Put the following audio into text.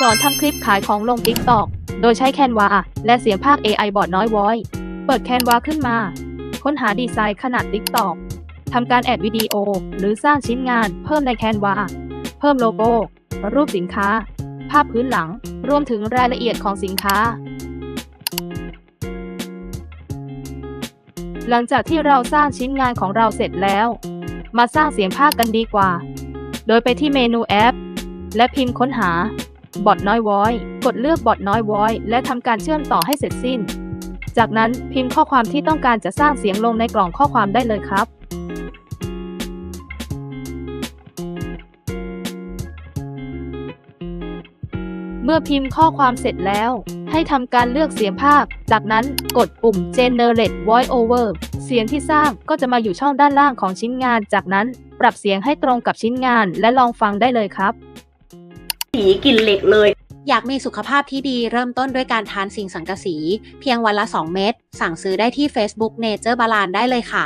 สอนทำคลิปขายของลง TikTok โดยใช้แคนวาและเสียงภาค AI บอทน้อยวอยเปิดแคนวาขึ้นมา ค้นหาดีไซน์ขนาด TikTok ทำการแอดวิดีโอ หรือสร้างชิ้นงานเพิ่มในแคนวาเพิ่มโลโก้ รูปสินค้า ภาพพื้นหลัง รวมถึงรายละเอียดของสินค้า หลังจากที่เราสร้างชิ้นงานของเราเสร็จแล้ว มาสร้างเสียงภาคกันดีกว่า โดยไปที่เมนูแอป และพิมพ์ค้นหา บอทน้อยวอยกดเลือกบอทน้อยวอยและทำการเชื่อมต่อให้เสร็จสิ้น จากนั้นพิมพ์ข้อความที่ต้องการจะสร้างเสียงลงในกล่องข้อความได้เลยครับเมื่อพิมพ์ข้อความเสร็จแล้ว ให้ทำการเลือกเสียงภาคจากนั้นกดปุ่ม Generate Voice Over เสียงที่สร้างก็จะมาอยู่ช่องด้านล่างของชิ้นงาน จากนั้นปรับเสียงให้ตรงกับชิ้นงานและลองฟังได้เลยครับ สีกลิ่นเหล็กเลย อยากมีสุขภาพที่ดีเริ่มต้นด้วยการทานสิ่งสังกะสี เพียงวันละ 2 เม็ดสั่งซื้อได้ที่ Facebook Nature Balance ได้เลยค่ะ